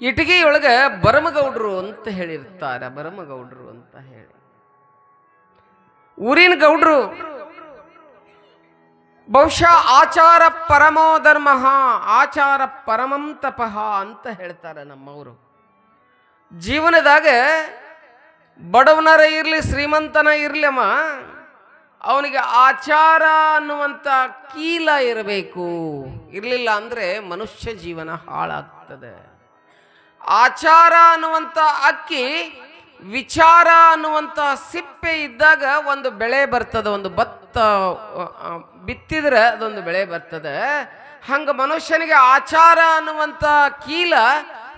ಇಟಗಿಯೊಳಗೆ ಬರಮಗೌಡ್ರು ಅಂತ ಹೇಳಿರ್ತಾರೆ, ಬರಮಗೌಡ್ರು ಅಂತ ಹೇಳಿ. ಊರಿನ ಗೌಡ್ರು, ಬಹುಶಃ ಆಚಾರ ಪರಮೋ ಧರ್ಮ ಆಚಾರ ಪರಮಂ ತಪಃ ಅಂತ ಹೇಳ್ತಾರೆ ನಮ್ಮವರು. ಜೀವನದಾಗ ಬಡವನರ ಇರಲಿ, ಶ್ರೀಮಂತನ ಇರಲಿ ಅಮ್ಮ, ಅವನಿಗೆ ಆಚಾರ ಅನ್ನುವಂಥ ಕೀಲ ಇರಬೇಕು. ಇರಲಿಲ್ಲ ಅಂದರೆ ಮನುಷ್ಯ ಜೀವನ ಹಾಳಾಗ್ತದೆ. ಆಚಾರ ಅನ್ನುವಂಥ ಅಕ್ಕಿ, ವಿಚಾರ ಅನ್ನುವಂಥ ಸಿಪ್ಪೆ ಇದ್ದಾಗ ಒಂದು ಬೆಳೆ ಬರ್ತದೆ, ಒಂದು ಭತ್ತ ಬಿತ್ತಿದ್ರೆ ಅದೊಂದು ಬೆಳೆ ಬರ್ತದೆ. ಹಂಗೆ ಮನುಷ್ಯನಿಗೆ ಆಚಾರ ಅನ್ನುವಂಥ ಕೀಲ,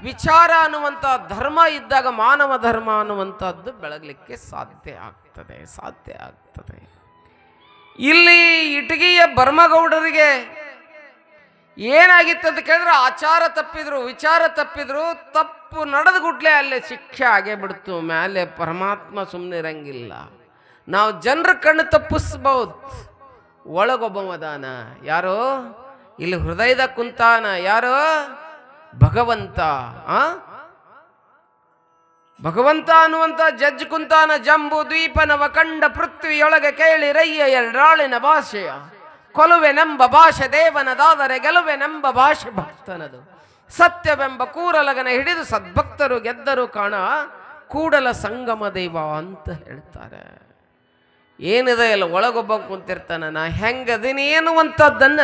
ವಿಚಾರ ಅನ್ನುವಂಥ ಧರ್ಮ ಇದ್ದಾಗ ಮಾನವ ಧರ್ಮ ಅನ್ನುವಂಥದ್ದು ಬೆಳಗಲಿಕ್ಕೆ ಸಾಧ್ಯ ಆಗ್ತದೆ ಸಾಧ್ಯ ಆಗ್ತದೆ. ಇಲ್ಲಿ ಇಟಗಿಯ ಬರ್ಮಗೌಡರಿಗೆ ಏನಾಗಿತ್ತು ಅಂತ ಕೇಳಿದ್ರೆ ಆಚಾರ ತಪ್ಪಿದ್ರು, ವಿಚಾರ ತಪ್ಪಿದ್ರು, ತಪ್ಪು ನಡೆದ ಗುಡ್ಲೆ ಅಲ್ಲೇ ಶಿಕ್ಷೆ ಆಗೇ ಬಿಡ್ತು ಮೇಲೆ ಪರಮಾತ್ಮ ಸುಮ್ಮನೆ ಇರಂಗಿಲ್ಲ. ನಾವು ಜನರ ಕಣ್ಣು ತಪ್ಪಿಸ್ಬೋದು. ಒಳಗೊಬ್ಬವದಾನ. ಯಾರೋ? ಇಲ್ಲಿ ಹೃದಯದ ಕುಂತಾನ. ಯಾರೋ? ಭಗವಂತ. ಆ? ಭಗವಂತ ಅನ್ನುವಂತ ಜಜ್ ಕುಂತಾನ, ಜಂಬು ದ್ವೀಪನವ ಕಂಡ ಪೃಥ್ವಿಯೊಳಗೆ ಕೇಳಿ ರಯ್ಯ ಎರಡಾಳಿನ ಭಾಷೆಯ. ಕೊಲುವೆನೆಂಬ ಭಾಷೆ ದೇವನದಾದರೆ ಗೆಲುವೆನೆಂಬ ಭಾಷೆ ಭಕ್ತನದು. ಸತ್ಯವೆಂಬ ಕೂರಲಗನ ಹಿಡಿದು ಸದ್ಭಕ್ತರು ಗೆದ್ದರು ಕಾಣ ಕೂಡಲ ಸಂಗಮ ದೈವ ಅಂತ ಹೇಳ್ತಾರೆ. ಏನಿದೆ ಇಲ್ಲ ಒಳಗೊಬ್ಬ ಕುಂತಿರ್ತಾನ. ನಾ ಹೆಂಗದೀನಿ ಅಂತದ್ದನ್ನ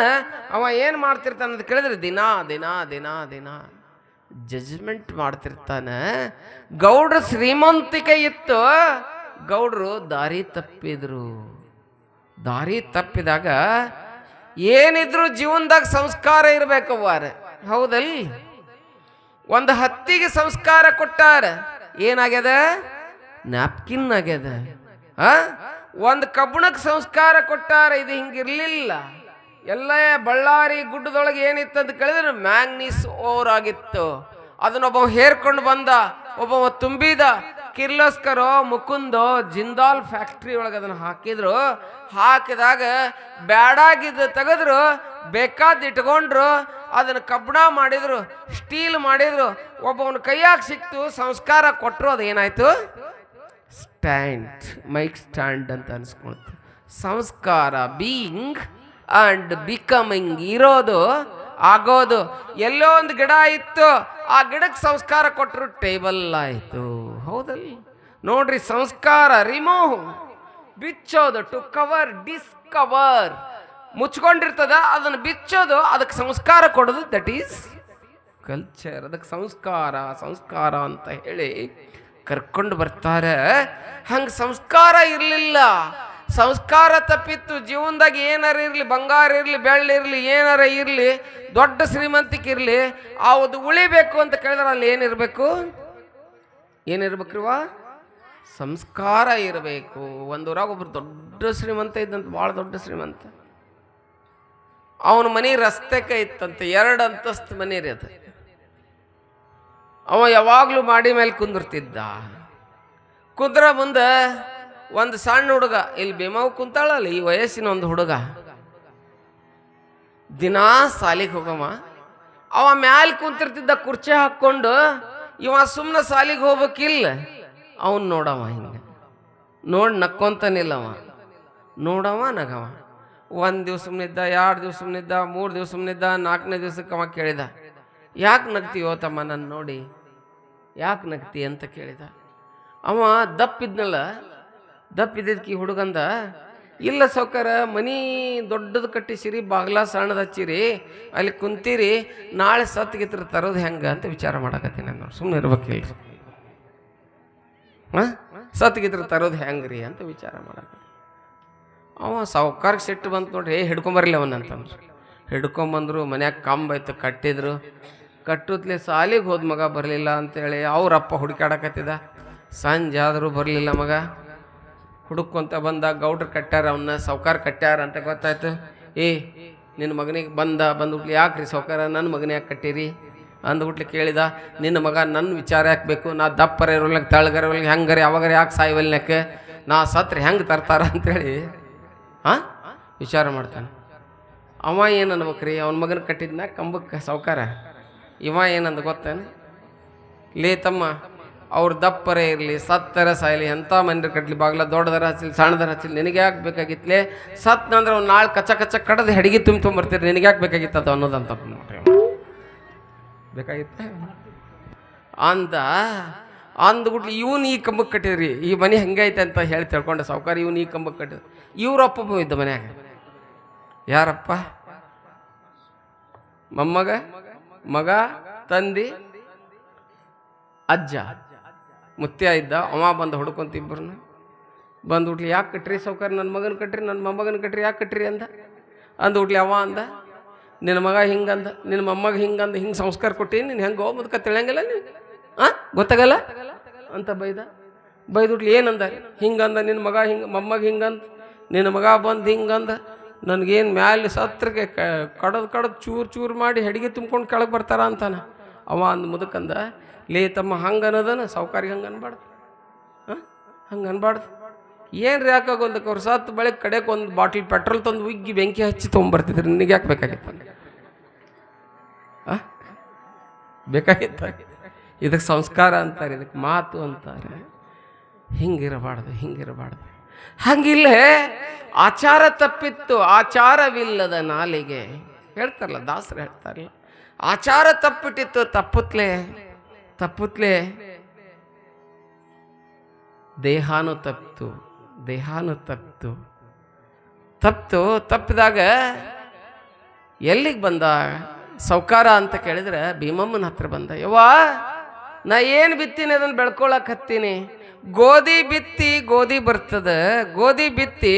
ಅವ ಏನು ಮಾಡ್ತಿರ್ತಾನ ಅಂತ ಕೇಳಿದ್ರೆ ದಿನ ದಿನ ದಿನ ದಿನ ಜಜ್ಮೆಂಟ್ ಮಾಡ್ತಿರ್ತಾನೆ. ಗೌಡ್ರ ಶ್ರೀಮಂತಿಕೆ ಇತ್ತು. ಗೌಡ್ರು ದಾರಿ ತಪ್ಪಿದ್ರು. ದಾರಿ ತಪ್ಪಿದಾಗ ಏನಿದ್ರು ಜೀವನದಾಗ ಸಂಸ್ಕಾರ ಇರ್ಬೇಕವ್ವಾರ ಹೌದಲ್? ಒಂದು ಹತ್ತಿಗೆ ಸಂಸ್ಕಾರ ಕೊಟ್ಟಾರ, ಏನಾಗ್ಯದ? ನ್ಯಾಪ್ಕಿನ್ ಆಗ್ಯದ. ಒಂದು ಕಬ್ಬಣಕ್ಕೆ ಸಂಸ್ಕಾರ ಕೊಟ್ಟಾರ, ಇದು ಹಿಂಗಿರ್ಲಿಲ್ಲ. ಎಲ್ಲ ಬಳ್ಳಾರಿ ಗುಡ್ಡದೊಳಗೆ ಏನಿತ್ತು ಅಂತ ಕೇಳಿದ್ರೆ ಮ್ಯಾಂಗ್ನೀಸ್ ಓವರ್ ಆಗಿತ್ತು ಅದನ್ನೊಬ್ಬ ಹೇರ್ಕೊಂಡು ಬಂದ ಒಬ್ಬ ತುಂಬಿದ ಕಿರ್ಲೋಸ್ಕರೋ, ಮುಕುಂದೋ, ಜಿಂದಾಲ್ ಫ್ಯಾಕ್ಟ್ರಿ ಒಳಗೆ ಅದನ್ನು ಹಾಕಿದ್ರು. ಹಾಕಿದಾಗ ಬ್ಯಾಡಾಗಿದ್ದು ತೆಗೆದ್ರು, ಬೇಕಾದ ಇಟ್ಕೊಂಡ್ರು, ಅದನ್ನು ಕಬ್ಬಣ ಮಾಡಿದ್ರು, ಸ್ಟೀಲ್ ಮಾಡಿದ್ರು. ಒಬ್ಬವನ ಕೈಯಾಗ ಸಿಕ್ತು, ಸಂಸ್ಕಾರ ಕೊಟ್ಟರು ಅದು ಏನಾಯಿತು? ಸ್ಟ್ಯಾಂಡ್, ಮೈಕ್ ಸ್ಟ್ಯಾಂಡ್ ಅಂತ ಅನ್ಸ್ಕೊಳ್ತು. ಸಂಸ್ಕಾರ ಬೀಯಿಂಗ್ ಆ್ಯಂಡ್ ಬಿಕಮಿಂಗ್ ಇರೋದು, ಆಗೋದು. ಎಲ್ಲೋ ಒಂದು ಗಿಡ ಇತ್ತು, ಆ ಗಿಡಕ್ಕೆ ಸಂಸ್ಕಾರ ಕೊಟ್ಟರು ಟೇಬಲ್ ಆಯಿತು. ಹೌದಲ್ಲ? ನೋಡ್ರಿ ಸಂಸ್ಕಾರ ರಿಮೂವ್ ಬಿಚ್ಚೋದು ಟು ಕವರ್ ಡಿಸ್ಕವರ್ ಮುಚ್ಕೊಂಡಿರ್ತದ, ಅದನ್ನು ಬಿಚ್ಚೋದು, ಅದಕ್ಕೆ ಸಂಸ್ಕಾರ ಕೊಡೋದು ದಟ್ ಈಸ್ ಕಲ್ಚರ್ ಅದಕ್ಕೆ ಸಂಸ್ಕಾರ ಸಂಸ್ಕಾರ ಅಂತ ಹೇಳಿ ಕರ್ಕೊಂಡು ಬರ್ತಾರೆ. ಹಂಗೆ ಸಂಸ್ಕಾರ ಇರಲಿಲ್ಲ. ಸಂಸ್ಕಾರ ತಪ್ಪಿತ್ತು. ಜೀವನದಾಗ ಏನಾರ ಇರಲಿ, ಬಂಗಾರ ಇರಲಿ ಬೆಳ್ಳಿರಲಿ ಏನಾರ ಇರಲಿ, ದೊಡ್ಡ ಶ್ರೀಮಂತಿಕೆ ಇರಲಿ ಅದು ಉಳಿಬೇಕು ಅಂತ ಕೇಳಿದ್ರೆ ಅಲ್ಲಿ ಏನಿರಬೇಕು? ಏನಿರ್ಬೇಕ್ರಿವ ಸಂಸ್ಕಾರ ಇರಬೇಕು. ಒಂದು ಊರಾಗ ಒಬ್ರು ದೊಡ್ಡ ಶ್ರೀಮಂತ ಇದ್ದಂತ ಭಾಳ ದೊಡ್ಡ ಶ್ರೀಮಂತ. ಅವನ ಮನೆ ರಸ್ತೆಗೆ ಇತ್ತಂತೆ. ಎರಡು ಅಂತಸ್ತು ಮನೆ ರೀ ಅದು. ಅವ ಯಾವಾಗಲೂ ಮಾಡಿ ಮೇಲೆ ಕುಂದಿರ್ತಿದ್ದ. ಕುದ್ರ ಮುಂದೆ ಒಂದು ಸಣ್ಣ ಹುಡುಗ, ಇಲ್ಲಿ ಭೀಮಾವ್ ಕುಂತಾಳಲ್ಲ, ಈ ವಯಸ್ಸಿನ ಒಂದು ಹುಡುಗ. ದಿನಾ ಸಾಲಿಗೆ ಹೋಗಮ್ಮ ಅವ ಮ್ಯಾಲೆ ಕುಂತಿರ್ತಿದ್ದ ಕುರ್ಚಿ ಹಾಕ್ಕೊಂಡು ಇವ ಸುಮ್ಮನೆ ಸಾಲಿಗೆ ಹೋಗ್ಬೇಕಿಲ್ಲ? ಅವನ್ ನೋಡವ ಹಿಂಗೆ. ನೋಡಿ ನಕ್ಕೊಂತನಿಲ್ಲವ. ನೋಡವ ನಗವ. ಒಂದು ದಿವ್ಸ ಸುಮ್ಮನಿದ್ದ ಎರಡು ದಿವ್ಸ ಸುಮ್ಮನಿದ್ದ ಮೂರು ದಿವ್ಸ ಸುಮ್ಮನಿದ್ದ ನಾಲ್ಕನೇ ದಿವ್ಸಕ್ಕೆ ಅವ ಕೇಳಿದ. ಯಾಕೆ ನಗ್ತೀಯೋ ತಮ್ಮ ನನ್ನ ನೋಡಿ? ಯಾಕೆ ನಗ್ತಿ ಅಂತ ಕೇಳಿದ. ಅವ ದಪ್ಪಿದ್ನಲ್ಲ ದಪ್ಪಿದ್ದಕ್ಕೆ ಹುಡುಗಂದ ಇಲ್ಲ ಸೌಕರ ಮನಿ ದೊಡ್ಡದು ಕಟ್ಟಿಸಿರಿ, ಬಾಗ್ಲ ಸಣ್ಣದ ಹಚ್ಚಿರಿ, ಅಲ್ಲಿ ಕುಂತೀರಿ, ನಾಳೆ ಸತ್ಗಿತ್ರ ತರೋದು ಹೆಂಗೆ ಅಂತ ವಿಚಾರ ಮಾಡಕತ್ತೀನಿ ನಾನು ಸುಮ್ಮನೆ ಇರ್ಬೇಕಿಲ್ರಿ. ಹಾಂ? ಸತ್ಗಿತ್ರ ತರೋದು ಹೆಂಗ್ರಿ ಅಂತ ವಿಚಾರ ಮಾಡಕ ಅವ ಸಾವುಕಾರಕ್ಕೆ ಸಿಟ್ಟು ಬಂತು ನೋಡ್ರಿ, ಏ, ಹಿಡ್ಕೊಂಬರ್ಲಿ ಅವನಂತಂದ್ರು ಹಿಡ್ಕೊಂಬಂದರು, ಮನ್ಯಾಗ ಕಂಬೈತು ಐತೆ ಕಟ್ಟಿದ್ರು. ಕಟ್ಟುತ್ತಲೆ ಸಾಲಿಗೆ ಹೋದ ಮಗ ಬರಲಿಲ್ಲ ಅಂತೇಳಿ ಅವ್ರಪ್ಪ ಹುಡುಕಾಡಕತ್ತಿದ ಸಂಜೆ ಆದರೂ ಬರಲಿಲ್ಲ ಮಗ. ಹುಡುಕೊಂತ ಬಂದ ಗೌಡ್ರು ಕಟ್ಟ್ಯಾರ ಅವನ್ನ ಸಾವ್ಕಾರ ಕಟ್ಟ್ಯಾರ ಅಂತ ಗೊತ್ತಾಯ್ತು. ಏ, ನಿನ್ನ ಮಗನಿಗೆ ಬಂದ ಬಂದ್ಬಿಟ್ಲಿ ಯಾಕ್ರಿ ಸಾವ್ಕಾರ? ನನ್ನ ಮಗನ ಯಾಕೆ ಕಟ್ಟಿರಿ? ಅಂದ್ಬಿಟ್ಲಿ ಕೇಳಿದ, ನಿನ್ನ ಮಗ ನನ್ನ ವಿಚಾರ ಯಾಕಬೇಕು ನಾ ದಪ್ಪರ ಇರೋಲ್ನಾಗ ತಳಗರ ಇರೋಲ್ನಾಗ ಹೆಂಗರಿ ಯಾವಾಗರ ಯಾಕೆ ಸಾಯ್ವಲ್ನಕ್ಕೆ ನಾ ಸತ್ರೆ ಹೆಂಗೆ ತರ್ತಾರ ಅಂತೇಳಿ ಹಾಂ ವಿಚಾರ ಮಾಡ್ತಾನೆ. ಅವ ಏನು ಅನ್ಬೇಕ್ರಿ? ಅವನ ಮಗನ ಕಟ್ಟಿದ್ನ ಕಂಬಕ್ಕೆ ಸಾವ್ಕಾರ. ಇವ ಏನಂದ ಗೊತ್ತೇನು? ಲೇ ತಮ್ಮ ಅವ್ರ ದಪ್ಪರೇ ಇರಲಿ, ಸತ್ತರ ಸಾಯಲಿ ಎಂಥ ಮನೆ ಕಟ್ಲಿ, ಬಾಗ್ಲ ದೊಡ್ಡದರ ಹಚ್ಚಲಿ ಸಣ್ಣದರ ಹಚ್ಚಲಿ ನಿನಗೆ ಯಾಕೆ ಬೇಕಾಗಿತ್ತಲೆ ಸತ್ ಅಂದ್ರೆ ಅವ್ನು ನಾಳೆ ಕಚ್ಚ ಕಚ್ಚ ಕಡದು ಹೆಡಿಗೆ ತುಂಬ ತೊಗೊಂಬರ್ತೀರಿ ನಿನಗೆ ಯಾಕೆ ಬೇಕಾಗಿತ್ತು ಅದು ಅನ್ನೋದಂತ ನೋಡ್ರಿ. ಬೇಕಾಗಿತ್ತ ಅಂದ ಅಂದ್ಬಿಟ್ಲಿ ಇವನು ಈ ಕಂಬಕ್ಕೆ ಕಟ್ಟಿದ್ರಿ, ಈ ಮನೆ ಹೆಂಗೈತೆ ಅಂತ ಹೇಳಿ ತಿಳ್ಕೊಂಡೆ ಸಾವುಕಾರ, ಇವನು ಈ ಕಂಬಕ್ಕೆ ಕಟ್ಟಿದ್ರು ಇವರಪ್ಪ ಇದ್ದ ಮನ್ಯಾಗ. ಯಾರಪ್ಪ? ಮೊಮ್ಮಗ, ಮಗ, ತಂದಿ, ಅಜ್ಜ. ಮುತ್ಯ ಇದ್ದ, ಅವ ಬಂದು ಹೊಡ್ಕೊಂತ ಇಬ್ಬರನ್ನ ಬಂದ್ಬಿಟ್ಲಿ ಯಾಕೆ ಕಟ್ರಿ ಸೌಕರ್ಯ? ನನ್ನ ಮಗನ ಕಟ್ರಿ ನನ್ನ ಮೊಮ್ಮಗನ ಕಟ್ರಿ, ಯಾಕೆ ಕಟ್ರಿ? ಅಂದ. ಅಂದ್ಬಿಟ್ಲಿ ಅವ ಅಂದ ನಿನ್ನ ಮಗ ಹಿಂಗಂದ ನಿನ್ನ ಮೊಮ್ಮಗ ಹಿಂಗಂದ ಹಿಂಗೆ ಸಂಸ್ಕಾರ ಕೊಟ್ಟಿ ನೀನು ಹೆಂಗೆ ಮುದ್ಕ ತಿಳಂಗಿಲ್ಲ ನೀನು? ಹಾಂ ಗೊತ್ತಾಗಲ್ಲ? ಅಂತ ಬೈದ. ಬೈದ್ಬಿಟ್ಲಿ ಏನಂದ? ಹಿಂಗಂದ ನಿನ್ನ ಮಗ ಹಿಂಗೆ, ಮೊಮ್ಮಗ ಹಿಂಗಂದ ನಿನ್ನ ಮಗ ಬಂದು ಹಿಂಗಂದ ನನಗೇನು ಮ್ಯಾಲೆ ಸತ್ರಕ್ಕೆ ಕಡದು ಕಡದು ಚೂರು ಚೂರು ಮಾಡಿ ಹೆಡಿಗೆ ತುಂಬ್ಕೊಂಡು ಕೆಳಗೆ ಬರ್ತಾರ ಅಂತಾನೆ. ಅವ ಅಂದ ಮುದಕಂದ ಲೇ, ತಮ್ಮ ಹಂಗೆ ಅನ್ನೋದನ ಸಾವುಕಾರಿಗೆ ಹಂಗೆ ಅನ್ಬಾರ್ದು. ಹಾಂ? ಹಂಗೆ ಅನ್ಬಾರ್ದು. ಏನು ರೀ ಯಾಕಾಗ ಒಂದು ಸತ್ತು ಬಳಿಕ ಕಡೆಗೆ ಒಂದು ಬಾಟ್ಲ್ ಪೆಟ್ರೋಲ್ ತಂದು ಉಗ್ಗಿ ಬೆಂಕಿ ಹಚ್ಚಿ ತೊಗೊಂಬರ್ತಿದ್ರು. ನಿನಗೆ ಯಾಕೆ ಬೇಕಾಗಿತ್ತು? ಹಾಂ? ಬೇಕಾಗಿತ್ತ? ಇದಕ್ಕೆ ಸಂಸ್ಕಾರ ಅಂತಾರೆ ಇದಕ್ಕೆ ಮಾತು ಅಂತಾರೆ. ಹಿಂಗಿರಬಾರ್ದು ಹಿಂಗಿರಬಾರ್ದು. ಹಂಗಿಲ್ಲೇ ಆಚಾರ ತಪ್ಪಿತ್ತು, ಆಚಾರವಿಲ್ಲದ ನಾಲಿಗೆ. ಹೇಳ್ತಾರಲ್ಲ, ದಾಸರು ಹೇಳ್ತಾರಲ್ಲ, ಆಚಾರ ತಪ್ಪಿಟ್ಟಿತ್ತು, ತಪ್ಪುತ್ಲೆ. ತಪ್ಪುತ್ಲೆ? ದೇಹಾನು ತಪ್ಪಿತು ದೇಹಾನು ತಪ್ಪಿತು ತಪ್ಪಿತು ತಪ್ಪಿದಾಗ ಎಲ್ಲಿಗೆ ಬಂದ? ಸೌಕಾರ ಅಂತ ಕೇಳಿದ್ರೆ ಭೀಮಮ್ಮನ ಹತ್ರ ಬಂದ. ಯವ್ವಾ, ನಾ ಏನು ಬಿತ್ತೀನಿ ಅದನ್ನು ಬೆಳ್ಕೊಳಕ್ ಹತ್ತೀನಿ? ಗೋಧಿ ಬಿತ್ತಿ ಗೋಧಿ ಬರ್ತದ. ಗೋಧಿ ಬಿತ್ತಿ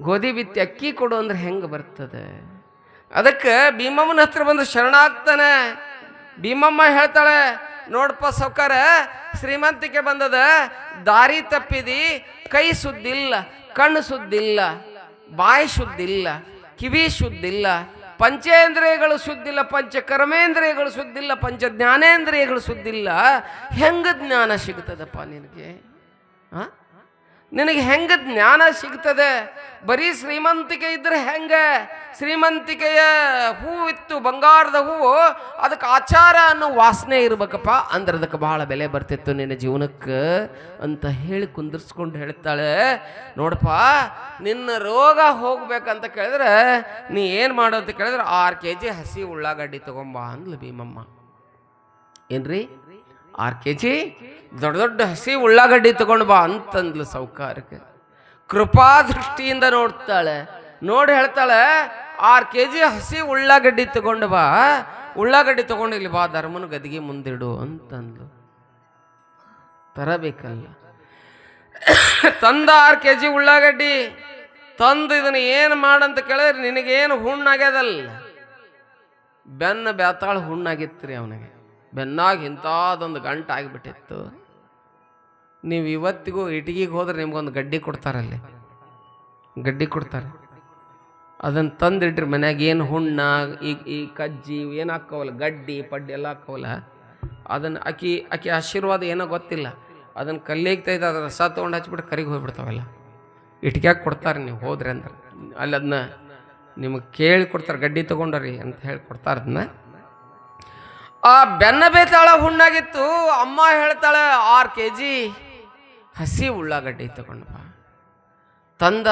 ಗೋಧಿ ಬಿತ್ತಿ ಅಕ್ಕಿ ಕೊಡು ಅಂದ್ರೆ ಹೆಂಗೆ ಬರ್ತದೆ? ಅದಕ್ಕೆ ಭೀಮಮ್ಮನ ಹತ್ರ ಬಂದು ಶರಣಾಗ್ತಾನೆ. ಭೀಮಮ್ಮ ಹೇಳ್ತಾಳೆ ನೋಡಪ್ಪ ಸೌಕಾರ ಶ್ರೀಮಂತಿಕೆ ಬಂದದ, ದಾರಿ ತಪ್ಪಿದಿ, ಕೈ ಸುದ್ದಿಲ್ಲ ಕಣ್ಣು ಸುದ್ದಿಲ್ಲ, ಬಾಯಿ ಶುದ್ಧಿಲ್ಲ ಕಿವಿ ಶುದ್ಧಿಲ್ಲ ಪಂಚೇಂದ್ರಿಯಗಳು ಶುದ್ಧಿಲ್ಲ ಪಂಚ ಕರ್ಮೇಂದ್ರಿಯಗಳು ಶುದ್ಧಿಲ್ಲ ಪಂಚ ಜ್ಞಾನೇಂದ್ರಿಯಗಳು ಸುದ್ದಿಲ್ಲ ಹೆಂಗ ಜ್ಞಾನ ಸಿಗ್ತದಪ್ಪ ನಿನಗೆ ಆ? ನಿನಗೆ ಹೆಂಗ ಜ್ಞಾನ ಸಿಗ್ತದೆ? ಬರೀ ಶ್ರೀಮಂತಿಕೆ ಇದ್ರೆ ಹೆಂಗೆ? ಶ್ರೀಮಂತಿಕೆಯ ಹೂವಿತ್ತು ಬಂಗಾರದ ಹೂವು ಅದಕ್ಕೆ ಆಚಾರ ಅನ್ನೋ ವಾಸನೆ ಇರ್ಬೇಕಪ್ಪ. ಅಂದ್ರೆ ಅದಕ್ಕೆ ಬಹಳ ಬೆಲೆ ಬರ್ತಿತ್ತು ನಿನ್ನ ಜೀವನಕ್ಕೆ ಅಂತ ಹೇಳಿ ಕುಂದಿರ್ಸ್ಕೊಂಡು ಹೇಳ್ತಾಳೆ. ನೋಡಪ್ಪ, ನಿನ್ನ ರೋಗ ಹೋಗ್ಬೇಕಂತ ಕೇಳಿದ್ರೆ, ನೀ ಏನು ಮಾಡು ಅಂತ ಕೇಳಿದ್ರೆ, ಆರು ಕೆ ಜಿ ಹಸಿ ಉಳ್ಳಾಗಡ್ಡಿ ತಗೊಂಬ ಅಂದ್ಲು ಭೀಮಮ್ಮ. ಏನ್ರಿ? ಆರು ಕೆ ಜಿ ದೊಡ್ಡ ದೊಡ್ಡ ಹಸಿ ಉಳ್ಳಾಗಡ್ಡಿ ತಗೊಂಡು ಬಾ ಅಂತಂದ್ಲು ಸೌಕಾರಕ್ಕೆ ಕೃಪಾ ದೃಷ್ಟಿಯಿಂದ ನೋಡ್ತಾಳೆ. ನೋಡಿ ಹೇಳ್ತಾಳೆ, ಆರು ಕೆ ಜಿ ಹಸಿ ಉಳ್ಳಾಗಡ್ಡಿ ತಗೊಂಡು ಬಾ. ಉಳ್ಳಾಗಡ್ಡಿ ತಗೊಂಡು ಇಲ್ಲಿ ಬಾ, ಧರ್ಮನ ಗದಿಗೆ ಮುಂದಿಡು ಅಂತಂದ್ಲು. ತರಬೇಕಲ್ಲ. ತಂದ ಆರು ಕೆ ಜಿ ಉಳ್ಳಾಗಡ್ಡಿ, ತಂದು ಇದನ್ನು ಏನು ಮಾಡಂತ ಕೇಳಿದ್ರೆ ನಿನಗೇನು ಹುಣ್ಣಾಗ್ಯದಲ್ಲ. ಬೆನ್ನ ಬ್ಯಾತಾಳ ಹುಣ್ಣಾಗಿತ್ತು ರೀ ಅವನಿಗೆ. ಬೆನ್ನಾಗ ಇಂಥದ್ದೊಂದು ಗಂಟು ಆಗಿಬಿಟ್ಟಿತ್ತು ನೀವು ಇವತ್ತಿಗೂ ಇಟಗಿಗೆ ಹೋದ್ರೆ ನಿಮ್ಗೊಂದು ಗಡ್ಡಿ ಕೊಡ್ತಾರಲ್ಲಿ. ಗಡ್ಡಿ ಕೊಡ್ತಾರೆ. ಅದನ್ನು ತಂದಿಟ್ರಿ ಮನ್ಯಾಗ ಏನು ಹುಣ್ಣ, ಈ ಈ ಕಜ್ಜಿ ಏನು ಹಾಕ್ಕವಲ್ಲ ಗಡ್ಡಿ, ಪಡ್ಡಿ ಎಲ್ಲ ಹಾಕವಲ್ಲ, ಅದನ್ನು ಆಕಿ, ಆಕೆ ಆಶೀರ್ವಾದ ಏನೋ ಗೊತ್ತಿಲ್ಲ. ಅದನ್ನು ಕಲ್ಲಿಗೆ ಇದ್ದ ಅದ್ರ ರಸ ತೊಗೊಂಡು ಹಚ್ಬಿಟ್ಟು ಕರಿಗೆ ಹೋಗ್ಬಿಡ್ತಾವಲ್ಲ. ಇಟ್ಕ್ಯಾಗ ಕೊಡ್ತಾರೆ ನೀವು ಹೋದ್ರೆ ಅಂದ್ರೆ. ಅಲ್ಲಿ ಅದನ್ನ ನಿಮಗೆ ಕೇಳಿ ಕೊಡ್ತಾರೆ, ಗಡ್ಡಿ ತೊಗೊಂಡ್ರಿ ಅಂತ ಹೇಳಿ ಕೊಡ್ತಾರೆ ಅದನ್ನ ಆ ಬೆನ್ನ ಬೇತಾಳ ಹುಣ್ಣಾಗಿತ್ತು, ಅಮ್ಮ ಹೇಳ್ತಾಳೆ, ಆರು ಕೆ ಜಿ ಹಸಿ ಉಳ್ಳಾಗಡ್ಡಿ ತಗೊಂಡು ಬಾ ತಂದ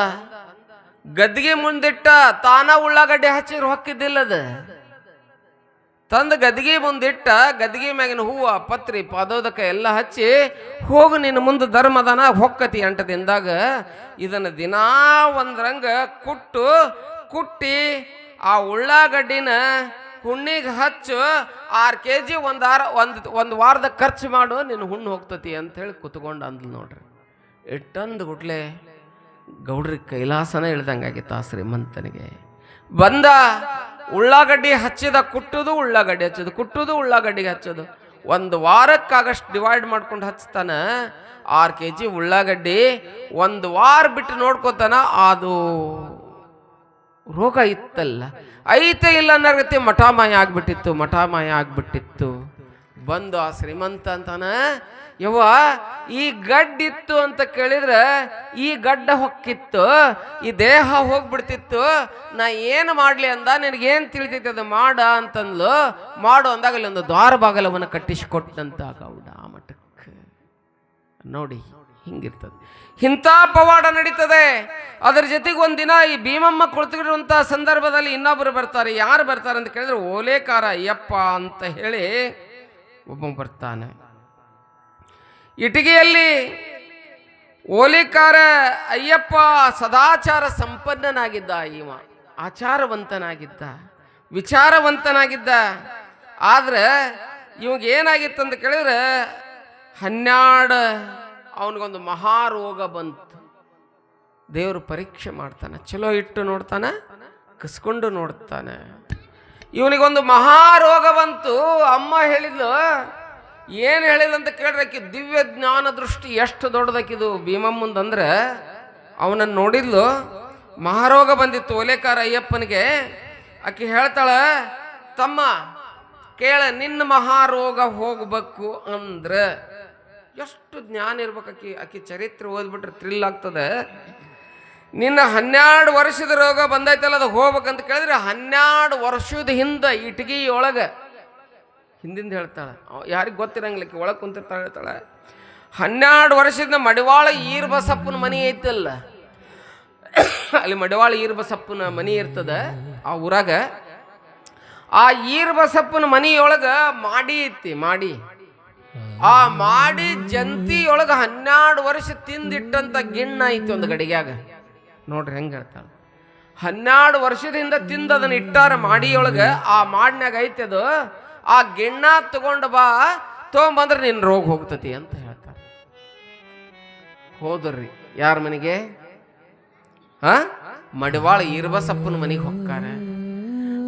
ಗದ್ದಿಗೆ ಮುಂದಿಟ್ಟ ತಾನ ಉಳ್ಳಾಗಡ್ಡಿ ಹೊಕ್ಕಿದ್ದಿಲ್ಲ ಹೊಕ್ಕಿದ್ದಿಲ್ಲದ. ತಂದ ಗದ್ದಿಗೆ ಮುಂದಿಟ್ಟ, ಗದ್ದಿಗೆ ಮ್ಯಾಗಿನ ಹೂವು, ಪತ್ರಿ, ಪಾದೋದಕ ಎಲ್ಲ ಹಚ್ಚಿ, ಹೋಗು ನಿನ್ನ ಮುಂದೆ ಧರ್ಮದನ ಹೊಕ್ಕತಿ ಎಂಟು ದಿನದಾಗ. ಇದನ್ನು ದಿನಾ ಒಂದ್ರಂಗ ಕುಟ್ಟು, ಕುಟ್ಟಿ ಆ ಉಳ್ಳಾಗಡ್ಡಿನ ಹುಣ್ಣಿಗೆ ಹಚ್ಚು ಆರು ಕೆ ಜಿ ಒಂದು ಆರ ಒಂದು ಒಂದು ವಾರದ ಖರ್ಚು ಮಾಡು ನಿನ್ನ ಹುಣ್ಣು ಹೋಗ್ತತಿ ಅಂತ ಹೇಳಿ ಕುತ್ಕೊಂಡು ಅಂದ್ಲು ನೋಡ್ರಿ. ಇಟ್ಟಂದು ಗುಡ್ಲೆ ಗೌಡ್ರಿಗೆ ಕೈಲಾಸನ ಇಳ್ದಂಗಾಗಿತ್ತು ಆ ಶ್ರೀಮಂತನಿಗೆ. ಬಂದ, ಉಳ್ಳಾಗಡ್ಡಿ ಹಚ್ಚಿದ ಕುಟ್ಟುದು, ಉಳ್ಳಾಗಡ್ಡಿ ಹಚ್ಚೋದು, ಕುಟ್ಟುದು, ಉಳ್ಳಾಗಡ್ಡಿಗೆ ಹಚ್ಚೋದು. ಒಂದು ವಾರಕ್ಕಾಗಷ್ಟು ಡಿವೈಡ್ ಮಾಡ್ಕೊಂಡು ಹಚ್ತಾನ, ಆರು ಕೆ ಜಿ ಉಳ್ಳಾಗಡ್ಡಿ ಒಂದು ವಾರ ಬಿಟ್ಟು ನೋಡ್ಕೋತಾನ ಅದು ರೋಗ ಇತ್ತಲ್ಲ. ಐತೆ ಇಲ್ಲ ಅನ್ನೋಗತ್ತೆ ಮಠಾಮಾಯ ಆಗ್ಬಿಟ್ಟಿತ್ತು ಮಠಾಮಾಯ ಆಗ್ಬಿಟ್ಟಿತ್ತು. ಬಂದು ಆ ಶ್ರೀಮಂತ ಅಂತಾನ, ಯವ್ವ, ಈ ಗಡ್ಡಿತ್ತು ಅಂತ ಕೇಳಿದ್ರೆ ಈ ಗಡ್ಡ ಹೊಕ್ಕಿತ್ತು, ಈ ದೇಹ ಹೋಗ್ಬಿಡ್ತಿತ್ತು, ನಾ ಏನು ಮಾಡ್ಲಿ ಅಂದ, ನಿನಗೇನು ತಿಳಿತೈತೆ ಅದು ಮಾಡ ಅಂತಂದ್ಲು. ಮಾಡು ಅಂದಾಗ ಅಲ್ಲಿ ಒಂದು ದ್ವಾರ ಬಾಗಲವನ್ನು ಕಟ್ಟಿಸಿಕೊಟ್ಟಂತ ಗೌಡ ಮಠಕ್ಕೆ. ನೋಡಿ, ಹಿಂಗಿರ್ತದೆ. ಇಂಥ ಪವಾಡ ನಡೀತದೆ. ಅದರ ಜೊತೆಗೆ ಒಂದಿನ ಈ ಭೀಮಮ್ಮ ಕುಳಿತುಕೊಂಡಿರುವಂಥ ಸಂದರ್ಭದಲ್ಲಿ ಇನ್ನೊಬ್ಬರು ಬರ್ತಾರೆ. ಯಾರು ಬರ್ತಾರೆ ಅಂತ ಕೇಳಿದ್ರೆ, ಓಲೇಕಾರ, ಅಯ್ಯಪ್ಪ ಅಂತ ಹೇಳಿ ಒಬ್ಬ ಬರ್ತಾನೆ. ಇಟಿಗೆಯಲ್ಲಿ ಓಲೇಕಾರ, ಅಯ್ಯಪ್ಪ ಸದಾಚಾರ ಸಂಪನ್ನನಾಗಿದ್ದ ಇವ, ಆಚಾರವಂತನಾಗಿದ್ದ, ವಿಚಾರವಂತನಾಗಿದ್ದ. ಆದ್ರೆ ಇವಾಗ ಏನಾಗಿತ್ತಂತ ಕೇಳಿದ್ರೆ, ಹನ್ನೆರಡು ಅವನಿಗೊಂದು ಮಹಾರೋಗ ಬಂತು. ದೇವರು ಪರೀಕ್ಷೆ ಮಾಡ್ತಾನೆ. ಚಲೋ ಇಟ್ಟು ನೋಡ್ತಾನೆ, ಕಸ್ಕೊಂಡು ನೋಡ್ತಾನೆ. ಇವನಿಗೊಂದು ಮಹಾರೋಗ ಬಂತು. ಅಮ್ಮ ಹೇಳಿದ್ಲು, ಏನು ಹೇಳಿದಂತ ಅಂತ ಕೇಳ್ರೆ ದಿವ್ಯ ಜ್ಞಾನ ದೃಷ್ಟಿ ಎಷ್ಟು ದೊಡ್ಡದಕ್ಕಿದು ಭೀಮಮ್ಮಂದ್ರೆ ಅವನನ್ನು ನೋಡಿದ್ಲು, ಮಹಾರೋಗ ಬಂದಿತ್ತು ಒಲೆಕಾರ ಅಯ್ಯಪ್ಪನಿಗೆ. ಆಕೆ ಹೇಳ್ತಾಳ, ತಮ್ಮ, ಕೇಳ, ನಿನ್ನ ಮಹಾರೋಗ ಹೋಗ್ಬೇಕು ಅಂದ್ರೆ ಎಷ್ಟು ಜ್ಞಾನ ಇರ್ಬೇಕು ಆಕಿ ಆಕಿ ಚರಿತ್ರೆ ಓದ್ಬಿಟ್ರೆ ಥ್ರಿಲ್ ಆಗ್ತದೆ. ನಿನ್ನ ಹನ್ನೆರಡು ವರ್ಷದ ರೋಗ ಬಂದೈತಲ್ಲ ಅದು ಹೋಗ್ಬೇಕಂತ ಕೇಳಿದ್ರೆ ಹನ್ನೆರಡು ವರ್ಷದ ಹಿಂದೆ ಇಟ್ಗಿ ಒಳಗೆ ಹಿಂದಿಂದ ಹೇಳ್ತಾಳೆ. ಯಾರಿಗೆ ಗೊತ್ತಿರಂಗಿಲ್ಲ ಆಕಿ, ಒಳಗೆ ಕುಂತಿರ್ತಾಳೆ ಹೇಳ್ತಾಳೆ. ಹನ್ನೆರಡು ವರ್ಷದಿಂದ ಮಡಿವಾಳ ಈರ್ ಬಸಪ್ಪನ ಮನೆ ಐತಲ್ಲ. ಅಲ್ಲಿ ಮಡಿವಾಳ ಈರ್ ಬಸಪ್ಪನ ಮನೆ ಇರ್ತದೆ ಆ ಊರಾಗ. ಆ ಈರ್ ಬಸಪ್ಪನ ಮನೆಯೊಳಗ ಮಾಡಿ ಐತಿ, ಮಾಡಿ. ಆ ಮಾಡಿ ಜಂತಿಯೊಳಗ ಹನ್ನೆರಡು ವರ್ಷ ತಿಂದಿಟ್ಟಂತ ಗಿಣ್ಣ ಐತಿ ಒಂದು ಗಡಿಗ್ಯಾಗ. ನೋಡ್ರಿ ಹೆಂಗ ಹೇಳ್ತಾಳೆ. ಹನ್ನೆರಡು ವರ್ಷದಿಂದ ತಿಂದ ಅದನ್ನ ಇಟ್ಟಾರ ಮಾಡಿಯೊಳಗ ಆ ಮಾಡಿನಾಗ ಐತಿ ಅದು. ಆ ಗಿಣ್ಣ ತಗೊಂಡು ಬಾ, ತಗೊಂಬಂದ್ರೆ ನಿನ್ನ ರೋಗ ಹೋಗ್ತತಿ ಅಂತ ಹೇಳ್ತಾರೆ ಹೋದ್ರಿ ಯಾರ ಮನೆಗೆ? ಆ? ಮಡಿವಾಳ ಇರ್ಬಸಪ್ಪನ ಮನೆಗೆ ಹೋಗ್ತಾರೆ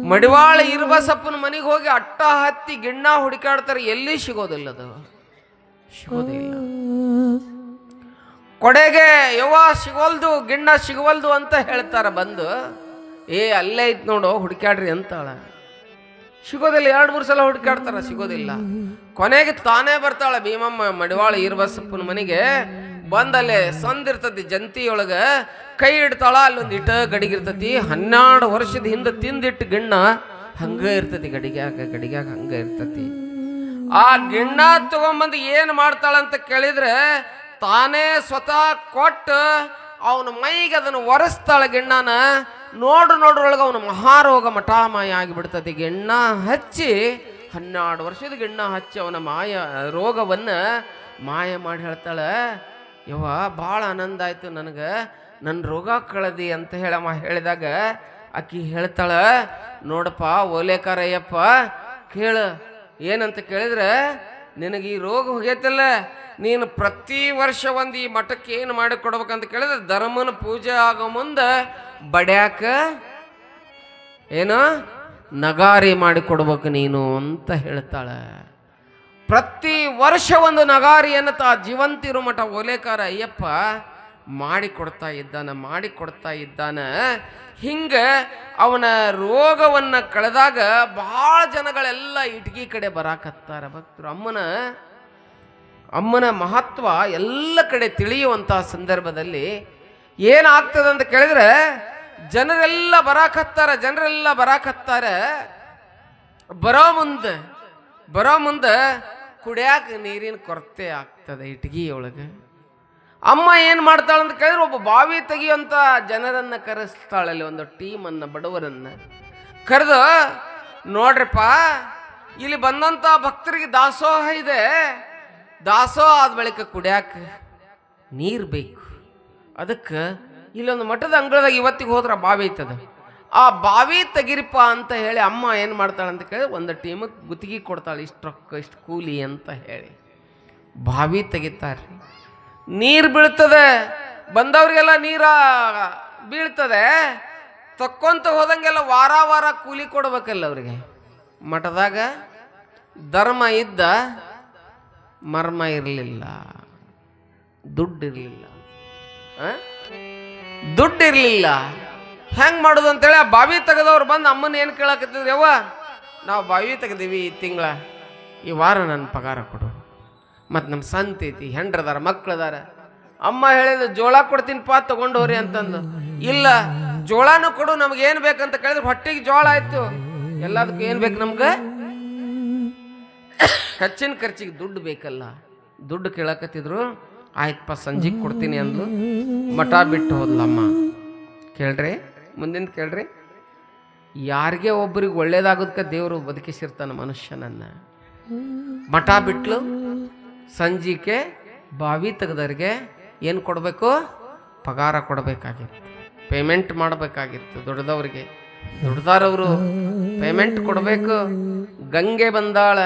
ಮಡಿವಾಳ ಇರ್ಬಸಪ್ಪನ ಮನೆಗೆ ಹೋಗಿ ಅಟ್ಟ ಹತ್ತಿ ಗಿಣ್ಣ ಹುಡುಕಾಡ್ತಾರೆ ಎಲ್ಲಿ ಸಿಗೋದಿಲ್ಲ ಅದು. ಸಿಗೋದಿಲ್ಲ ಕೊಡೆಗೆ ಯವ್ವ ಸಿಗೋಲ್ದು, ಗಿಣ್ಣ ಸಿಗವಲ್ದು ಅಂತ ಹೇಳ್ತಾರ ಬಂದು, ಏ, ಅಲ್ಲೇ ಇತ್ತು ನೋಡು, ಹುಡುಕ್ಯಾಡ್ರಿ ಅಂತಾಳ. ಸಿಗೋದಿಲ್ಲ, ಎರಡು, ಮೂರು ಸಲ ಹುಡುಕಾಡ್ತಾರ ಸಿಗೋದಿಲ್ಲ. ಕೊನೆಗೆ ತಾನೇ ಬರ್ತಾಳ ಭೀಮಮ್ಮ ಮಡಿವಾಳ ಈರ್ಬಸಪ್ಪನ ಮನೆಗೆ. ಬಂದಲ್ಲಿ ಸಂದಿರ್ತತಿ ಜಂತಿಯೊಳಗೆ, ಕೈ ಇಡ್ತಾಳ, ಅಲ್ಲೊಂದು ಇಟ ಗಡಿಗಿರ್ತತಿ ಹನ್ನೆರಡು ವರ್ಷದ ಹಿಂದೆ ತಿಂದಿಟ್ಟು ಗಿಣ್ಣ ಹಂಗೆ ಇರ್ತತಿ, ಗಡಿಗ್ಯಾಗ ಗಡಿಗ್ಯಾಗ ಹಂಗೆ ಇರ್ತತಿ. ಆ ಗಿಣ್ಣ ತಗೊಂಬಂದು ಏನು ಮಾಡ್ತಾಳಂತ ಕೇಳಿದ್ರೆ ತಾನೇ ಸ್ವತಃ ಕೊಟ್ಟು ಅವನ ಮೈಗೆ ಅದನ್ನು ಒರೆಸ್ತಾಳೆ ಗಿಣ್ಣನ ನೋಡು ನೋಡ್ರೊಳಗೆ ಅವನು ಮಹಾರೋಗ ಮಠಾಮಾಯ ಆಗಿಬಿಡ್ತದೆ. ಗಿಣ್ಣ ಹಚ್ಚಿ ಹನ್ನೆರಡು ವರ್ಷದ ಗಿಣ್ಣ ಹಚ್ಚಿ ಅವನ ಮಾಯ, ರೋಗವನ್ನು ಮಾಯ ಮಾಡಿ ಹೇಳ್ತಾಳೆ, ಯವ್ವ, ಭಾಳ ಆನಂದ ಆಯ್ತು ನನಗೆ. ನನ್ನ ರೋಗ ಕಳದಿ ಅಂತ ಹೇಳಮ್ಮ ಹೇಳಿದಾಗ ಆಕಿ ಹೇಳ್ತಾಳ, ನೋಡಪ್ಪ ಓಲೇಕಾರಯ್ಯಪ್ಪ, ಕೇಳ. ಏನಂತ ಕೇಳಿದ್ರೆ, ನಿನಗೆ ಈ ರೋಗ ಹೋಗೈತಲ್ಲ, ನೀನು ಪ್ರತಿ ವರ್ಷ ಒಂದು ಈ ಮಠಕ್ಕೆ ಏನು ಮಾಡಿ ಕೊಡ್ಬೇಕಂತ ಕೇಳಿದ್ರೆ, ಧರ್ಮನ ಪೂಜೆ ಆಗೋ ಮುಂದೆ ಬಡ್ಯಾಕ ಏನು? ನಗಾರಿ ಮಾಡಿ ಕೊಡ್ಬೇಕು ನೀನು ಅಂತ ಹೇಳ್ತಾಳೆ. ಪ್ರತಿ ವರ್ಷ ಒಂದು ನಗಾರಿಯನ್ನು ತಾ ಜೀವಂತಿರು ಮಠ ಓಲೇಕಾರ, ಅಯ್ಯಪ್ಪ ಮಾಡಿ ಇದ್ದಾನೆ, ಮಾಡಿಕೊಡ್ತಾ ಇದ್ದಾನೆ. ಹಿಂಗೆ ಅವನ ರೋಗವನ್ನ ಕಳೆದಾಗ ಬಹಳ ಜನಗಳೆಲ್ಲ ಇಟ್ಗಿ ಕಡೆ ಬರಾಕತ್ತಾರ. ಭಕ್ತರು, ಅಮ್ಮನ ಅಮ್ಮನ ಮಹತ್ವ ಎಲ್ಲ ಕಡೆ ತಿಳಿಯುವಂತಹ ಸಂದರ್ಭದಲ್ಲಿ ಏನಾಗ್ತದೆ ಅಂತ ಕೇಳಿದ್ರೆ ಜನರೆಲ್ಲ ಬರಾಕತ್ತಾರ, ಜನರೆಲ್ಲ ಬರಾಕತ್ತಾರೆ. ಬರೋ ಮುಂದೆ ಬರೋ ಮುಂದೆ ಕುಡಿಯಾಕ ನೀರಿನ ಕೊರತೆ ಆಗ್ತದೆ ಇಟ್ಗಿಯೊಳಗೆ ಅಮ್ಮ ಏನು ಮಾಡ್ತಾಳೆ ಅಂತ ಕೇಳಿದ್ರೆ ಒಬ್ಬ ಬಾವಿ ತೆಗೆಯುವಂಥ ಜನರನ್ನು ಕರೆಸ್ತಾಳಲ್ಲಿ ಒಂದು ಟೀಮನ್ನು ಬಡವರನ್ನು ಕರೆದು, ನೋಡ್ರಪ್ಪ, ಇಲ್ಲಿ ಬಂದಂಥ ಭಕ್ತರಿಗೆ ದಾಸೋಹ ಇದೆ. ದಾಸೋಹ ಆದ ಬಳಿಕ ಕುಡಿಯಾಕ ನೀರು ಬೇಕು. ಅದಕ್ಕೆ ಇಲ್ಲೊಂದು ಮಠದ ಅಂಗಳದಾಗ ಇವತ್ತಿಗೆ ಹೋದ್ರೆ ಬಾವಿ ಐತದ. ಆ ಬಾವಿ ತೆಗಿರಿಪ್ಪ ಅಂತ ಹೇಳಿ ಅಮ್ಮ ಏನು ಮಾಡ್ತಾಳೆ ಅಂತ ಕೇಳಿ ಒಂದು ಟೀಮಿಗೆ ಗುತ್ತಿಗೆ ಕೊಡ್ತಾಳೆ, ಇಷ್ಟು ರೊಕ್ಕ, ಇಷ್ಟು ಕೂಲಿ ಅಂತ ಹೇಳಿ. ಬಾವಿ ತೆಗಿತಾರೆ ನೀರು ಬೀಳ್ತದೆ. ಬಂದವ್ರಿಗೆಲ್ಲ ನೀರ ಬೀಳ್ತದೆ. ತಕ್ಕೊಂತ ಹೋದಂಗೆಲ್ಲ ವಾರ ವಾರ ಕೂಲಿ ಕೊಡ್ಬೇಕಲ್ಲ ಅವ್ರಿಗೆ. ಮಠದಾಗ ಧರ್ಮ ಇದ್ದ ಮರ್ಮ ಇರಲಿಲ್ಲ. ದುಡ್ಡು ಇರಲಿಲ್ಲ ದುಡ್ಡು ಇರಲಿಲ್ಲ ಹೆಂಗೆ ಮಾಡೋದು ಅಂತೇಳಿ ಆ ಬಾವಿ ತೆಗೆದವ್ರು ಬಂದು ಅಮ್ಮನ ಏನು ಕೇಳಕತ್ತಿದ್ರಿ ಅವ್ವ ನಾವು ಬಾವಿ ತೆಗೆದೀವಿ ಈ ತಿಂಗಳ. ಈ ವಾರ ನನ್ನ ಪಗಾರ ಕೊಡು. ಮತ್ತು ನಮ್ಮ ಸಂತೈತಿ ಹೆಂಡ್ರದಾರ, ಮಕ್ಳದಾರ. ಅಮ್ಮ ಹೇಳಿದ ಜೋಳ ಕೊಡ್ತೀನಿ ಪಾ ತಗೊಂಡೋರಿ ಅಂತಂದು. ಇಲ್ಲ, ಜೋಳನೂ ಕೊಡು, ನಮ್ಗೆ ಏನು ಬೇಕಂತ ಕೇಳಿದ್ರೆ ಹೊಟ್ಟೆಗೆ ಜೋಳ ಆಯ್ತು. ಎಲ್ಲದಕ್ಕೂ ಏನು ಬೇಕು ನಮ್ಗೆ? ಹೆಚ್ಚಿನ ಖರ್ಚಿಗೆ ದುಡ್ಡು ಬೇಕಲ್ಲ. ದುಡ್ಡು ಕೇಳಕತ್ತಿದ್ರು, ಆಯ್ತಪ್ಪ, ಸಂಜೆಗೆ ಕೊಡ್ತೀನಿ ಅಂದ್ಲು. ಮಠ ಬಿಟ್ಟು ಹೋದ್ಲಮ್ಮ. ಕೇಳ್ರಿ ಮುಂದಿನ ಕೇಳ್ರಿ. ಯಾರಿಗೆ ಒಬ್ಬರಿಗೆ ಒಳ್ಳೇದಾಗೋದಕ್ಕೆ ದೇವರು ಬದುಕಿಸಿರ್ತಾನೆ ಮನುಷ್ಯನನ್ನು ಮಠ ಬಿಟ್ಲು ಸಂಜಿಕೆ ಬಾವಿ ತೆಗೆದವ್ರಿಗೆ ಏನು ಕೊಡಬೇಕು? ಪಗಾರ ಕೊಡಬೇಕಾಗಿತ್ತು. ಪೇಮೆಂಟ್ ಮಾಡಬೇಕಾಗಿತ್ತು ದೊಡ್ಡದವ್ರಿಗೆ. ದೊಡ್ಡದಾರವರು ಪೇಮೆಂಟ್ ಕೊಡಬೇಕು. ಗಂಗೆ ಬಂದಾಳ,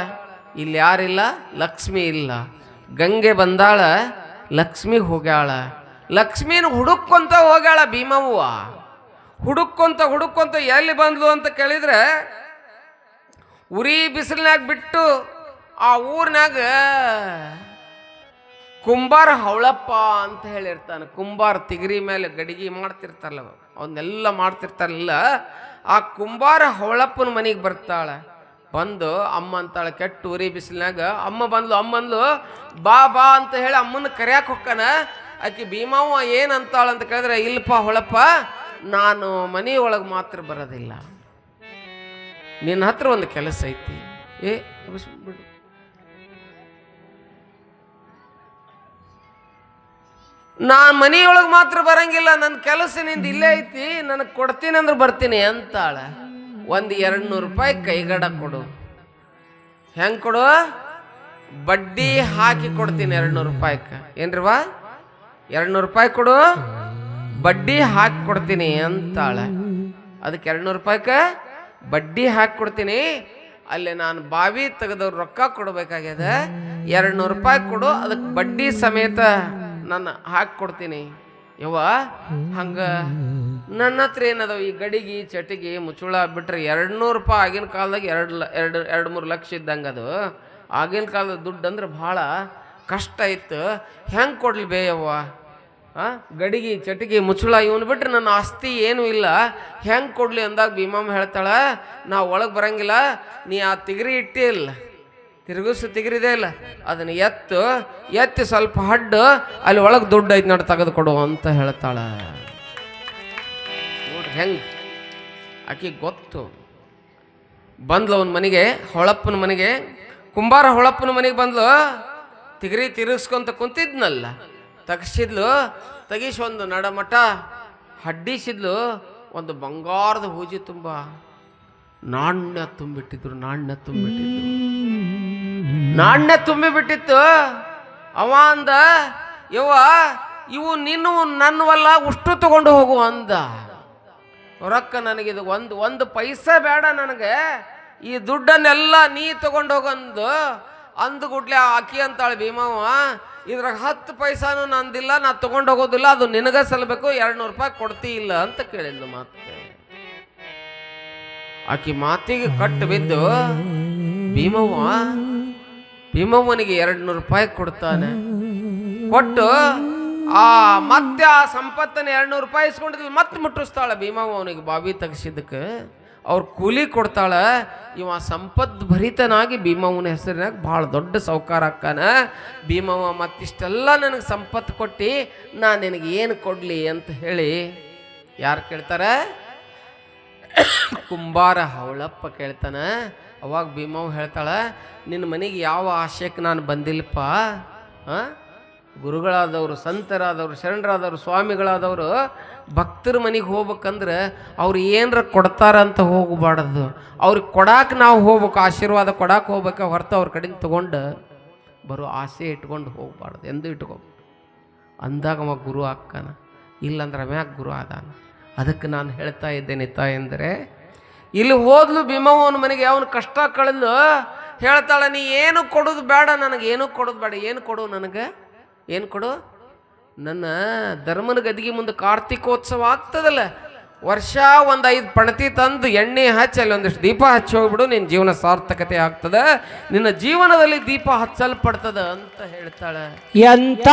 ಇಲ್ಲಿ ಯಾರಿಲ್ಲ? ಲಕ್ಷ್ಮಿ ಇಲ್ಲ. ಗಂಗೆ ಬಂದಾಳ, ಲಕ್ಷ್ಮಿ ಹೋಗ್ಯಾಳ. ಲಕ್ಷ್ಮೀನ ಹುಡುಕೊಂತ ಹೋಗ್ಯಾಳ ಭೀಮವ್ವ. ಹುಡುಕೊಂತ ಹುಡುಕೊಂತ ಎಲ್ಲಿ ಬಂದ್ಲು ಅಂತ ಕೇಳಿದ್ರೆ, ಉರಿ ಬಿಸಿಲಿನಾಗ ಬಿಟ್ಟು ಆ ಊರಿನಾಗ ಕುಂಬಾರ ಹವಳಪ್ಪ ಅಂತ ಹೇಳಿರ್ತಾನೆ. ಕುಂಬಾರ ತಿಗರಿ ಮೇಲೆ ಗಡಿಗೆ ಮಾಡ್ತಿರ್ತಾರಲ್ಲ ಅವನ್ನೆಲ್ಲ ಮಾಡ್ತಿರ್ತಾರಲ್ಲ. ಆ ಕುಂಬಾರ ಹವಳಪ್ಪನ ಮನೆಗೆ ಬರ್ತಾಳೆ. ಬಂದು ಅಮ್ಮ ಅಂತಾಳೆ, ಕೆಟ್ಟ ಉರಿ ಬಿಸಿಲಿನಾಗ ಅಮ್ಮ ಬಂದ್ಲು ಅಮ್ಮ ಬಂದ್ಲು ಬಾ ಬಾ ಅಂತ ಹೇಳಿ ಅಮ್ಮನ ಕರ್ಯಾಕ್ ಹೊಕ್ಕನ. ಆಕೆ, ಭೀಮವ್ವ ಏನಂತಾಳ ಅಂತ ಕೇಳಿದ್ರೆ, ಇಲ್ಲಪ್ಪ ಹೊಳಪ್ಪ ನಾನು ಮನೆಯೊಳಗೆ ಮಾತ್ರ ಬರೋದಿಲ್ಲ. ನಿನ್ನ ಹತ್ರ ಒಂದು ಕೆಲಸ ಐತಿ. ಏ ಬಿಡು. ನಾನು ಮನೆಯೊಳಗೆ ಮಾತ್ರ ಬರಂಗಿಲ್ಲ ನನ್ನ ಕೆಲಸ ನಿಂದ ಇಲ್ಲೇ ಐತಿ, ನನಗೆ ಕೊಡ್ತೀನಿ ಅಂದ್ರೆ ಬರ್ತೀನಿ ಅಂತಾಳ. ಒಂದು ಎರಡು ನೂರು ರೂಪಾಯಿ ಕೈಗಡ ಕೊಡು. ಹೆಂಗೆ ಕೊಡು? ಬಡ್ಡಿ ಹಾಕಿ ಕೊಡ್ತೀನಿ ಎರಡು ನೂರು ರೂಪಾಯಿಗೆ ಏನ್ರಿವ ಎರಡು ನೂರು ರೂಪಾಯಿ ಕೊಡು. ಬಡ್ಡಿ ಹಾಕಿ ಕೊಡ್ತೀನಿ ಅಂತಾಳೆ. ಅದಕ್ಕೆ ಎರಡು ನೂರು ಬಡ್ಡಿ ಹಾಕಿ ಕೊಡ್ತೀನಿ. ಅಲ್ಲಿ ನಾನು ಬಾವಿ ತೆಗೆದವ್ರು ರೊಕ್ಕ ಕೊಡಬೇಕಾಗ್ಯದ. ಎರಡು ನೂರು ರೂಪಾಯಿ ಕೊಡು ಅದಕ್ಕೆ ಬಡ್ಡಿ ಸಮೇತ ನಾನು ಹಾಕಿ ಕೊಡ್ತೀನಿ. ಯವ್ವ, ಹಂಗ. ನನ್ನ ಹತ್ರ ಏನದಾವ ಈ ಗಡಿಗೆ, ಚಟಿಗೆ ಮುಚ್ಚುಳ ಬಿಟ್ರೆ ಎರಡು ನೂರು ರೂಪಾಯಿ ಆಗಿನ ಕಾಲದಾಗ ಎರಡು ಲ, ಎರಡು ಎರಡು ಮೂರು ಲಕ್ಷ ಇದ್ದಂಗೆ ಅದು. ಆಗಿನ ಕಾಲದ ದುಡ್ಡು ಅಂದ್ರೆ ಭಾಳ ಕಷ್ಟ ಇತ್ತು. ಹೆಂಗೆ ಕೊಡ್ಲಿ ಬೇ ಯವ್ವ? ಆ, ಗಡಿಗೆ, ಚಟಿಗೆ ಮುಚ್ಚುಳ ಇವನು ಬಿಟ್ರೆ ನನ್ನ ಆಸ್ತಿ ಏನೂ ಇಲ್ಲ. ಹೆಂಗೆ ಕೊಡ್ಲಿ ಅಂದಾಗ ಭೀಮಮ್ಮ ಹೇಳ್ತಾಳೆ ನಾ ಒಳಗೆ ಬರಂಗಿಲ್ಲ, ನೀ ಆ ತಿಗರಿ ಇಟ್ಟಿಲ್ಲ ತಿರುಗಿಸು ತಿಗರಿದೆ ಇಲ್ಲ ಅದನ್ನ ಎತ್ತು, ಎತ್ತಿ ಸ್ವಲ್ಪ ಹಡ್ಡು, ಅಲ್ಲಿ ಒಳಗೆ ದುಡ್ಡು ಐತೆ ನೋಡಿ ತೆಗೆದು ಕೊಡು ಅಂತ ಹೇಳ್ತಾಳ. ನೋಡ್ರಿ ಹೆಂಗೆ? ಆಕೆ ಗೊತ್ತು. ಬಂದ್ಲು ಅವನ ಮನೆಗೆ, ಹೊಳಪ್ಪನ ಮನೆಗೆ. ಕುಂಬಾರ ಹೊಳಪ್ಪನ ಮನೆಗೆ ಬಂದ್ಲು. ತಿಗರಿ ತಿರುಗಿಸ್ಕೊಂತ ಕುಂತಿದ್ನಲ್ಲ. ತಗಸಿದ್ಲು, ತೆಗಿಸಿ ಒಂದು ನಡಮಠ, ಹಡ್ಡಿಸಿದ್ಲು. ಒಂದು ಬಂಗಾರದ ಹೂಜಿ ತುಂಬ. ನಾಣ್ಯ ತುಂಬಿಟ್ಟಿದ್ರು ನಾಣ್ಯ ತುಂಬಿಟ್ಟಿದ್ರು. ನಾಣ್ಯ ತುಂಬಿ ಬಿಟ್ಟಿತ್ತು. ಅವ ಅಂದ, ಯವ್ವ, ಇವು ನಿನ್ನ ನನ್ನವಲ್ಲ ಉಷ್ಟು ತಗೊಂಡು ಹೋಗು ಅಂದ. ರೊಕ್ಕ ನನಗಿದು ಒಂದು ಒಂದು ಪೈಸೆ ಬೇಡ ನನಗೆ. ಈ ದುಡ್ಡನ್ನೆಲ್ಲ ನೀ ತಗೊಂಡು ಹೋಗಂದು ಅಂದು. ಗುಡ್ಲೆ ಆಕಿ ಅಂತಾಳೆ ಭೀಮವ್ವ, ಇದ್ರಾಗ ಹತ್ತು ಪೈಸಾನು ನಂದಿಲ್ಲ, ನಾ ತಗೊಂಡು ಹೋಗೋದಿಲ್ಲ, ಅದು ನಿನಗೆ ಸಲ್ಲಬೇಕು ಎರಡು ನೂರು ರೂಪಾಯಿ ಕೊಡ್ತಿ ಇಲ್ಲ ಅಂತ ಕೇಳಿದ್ಲು ಮತ್ತೆ ಆಕಿ ಮಾತಿಗೆ ಕಟ್ಟು ಬಿದ್ದು, ಭೀಮವ್ವ ಭೀಮವ್ವನಿಗೆ ಎರಡು ನೂರು ರೂಪಾಯಿ ಕೊಡ್ತಾನೆ. ಕೊಟ್ಟು ಆ ಮತ್ತೆ ಆ ಸಂಪತ್ತನ್ನು ಎರಡು ನೂರು ರೂಪಾಯಿ ಇಸ್ಕೊಂಡಿದ್ಲು ಮತ್ತೆ ಮುಟ್ಟಿಸ್ತಾಳೆ ಭೀಮವ್ವ ಅವನಿಗೆ ಬಾವಿ ತೆಗ್ಸಿದ್ದಕ್ಕೆ. ಅವ್ರು ಕೂಲಿ ಕೊಡ್ತಾಳೆ. ಇವ ಸಂಪತ್ ಭರಿತನಾಗಿ ಭೀಮವ್ವನ ಹೆಸರಿನಾಗ ಭಾಳ ದೊಡ್ಡ ಸಾವುಕಾರ ಅಕ್ಕನ ಭೀಮವ್ವ ಮತ್ತಿಷ್ಟೆಲ್ಲ ನನಗೆ ಸಂಪತ್ತು ಕೊಟ್ಟು, ನಾನು ನಿನಗೆ ಏನು ಕೊಡಲಿ ಅಂತ ಹೇಳಿ, ಯಾರು ಕೇಳ್ತಾರೆ? ಕುಂಬಾರ ಹವಳಪ್ಪ ಕೇಳ್ತಾನ. ಅವಾಗ ಭೀಮವ್ ಹೇಳ್ತಾಳ, ನಿನ್ನ ಮನೆಗೆ ಯಾವ ಆಶಯಕ್ಕೆ ನಾನು ಬಂದಿಲ್ಲಪ್ಪ? ಗುರುಗಳಾದವರು, ಸಂತರಾದವರು, ಶರಣರಾದವರು, ಸ್ವಾಮಿಗಳಾದವರು ಭಕ್ತರ ಮನೆಗೆ ಹೋಗ್ಬೇಕಂದ್ರೆ ಅವ್ರು ಏನರ ಕೊಡ್ತಾರ ಅಂತ ಹೋಗಬಾರ್ದು. ಅವ್ರಿಗೆ ಕೊಡಾಕ ನಾವು ಹೋಗ್ಬೇಕು, ಆಶೀರ್ವಾದ ಕೊಡಾಕೆ ಹೋಗ್ಬೇಕು ಹೊರತು ಅವ್ರ ಕಡೆಯಿಂದ ತಗೊಂಡು ಬರೋ ಆಸೆ ಇಟ್ಕೊಂಡು ಹೋಗ್ಬಾರ್ದು, ಎಂದು ಇಟ್ಕೋಬೇಕು. ಅಂದಾಗ ಅವ ಗುರು ಅಕ್ಕನ, ಇಲ್ಲಂದ್ರೆ ಮ್ಯಾಕ್ ಗುರು ಆದಾನ? ಅದಕ್ಕೆ ನಾನು ಹೇಳ್ತಾ ಇದ್ದೇನೆ ಎಂದರೆ ಇಲ್ಲಿ ಹೋದ್ಲು ಭೀಮವ್ವನ ಮನೆಗೆ, ಅವನು ಕಷ್ಟ ಕಳೆದು ಹೇಳ್ತಾಳೆ, ನೀ ಏನು ಕೊಡೋದು ಬೇಡ, ನನಗೆ ಏನು ಕೊಡೋದು ಬೇಡ, ಏನು ಕೊಡು ನನಗೆ? ಏನು ಕೊಡು? ನನ್ನ ಧರ್ಮನ ಗದಿಗೆ ಮುಂದೆ ಕಾರ್ತಿಕೋತ್ಸವ ಆಗ್ತದಲ್ಲ, ವರ್ಷ ಒಂದು ಐದು ಪಣತಿ ತಂದು ಎಣ್ಣೆ ಹಚ್ಚಿ ಅಲ್ಲಿ ಒಂದಿಷ್ಟು ದೀಪ ಹಚ್ಚಿ ಹೋಗ್ಬಿಡು ನಿನ್ನ ಜೀವನ ಸಾರ್ಥಕತೆ ಆಗ್ತದೆ, ನಿನ್ನ ಜೀವನದಲ್ಲಿ ದೀಪ ಹಚ್ಚಲ್ಪಡ್ತದ ಅಂತ ಹೇಳ್ತಾಳೆ. ಎಂತ?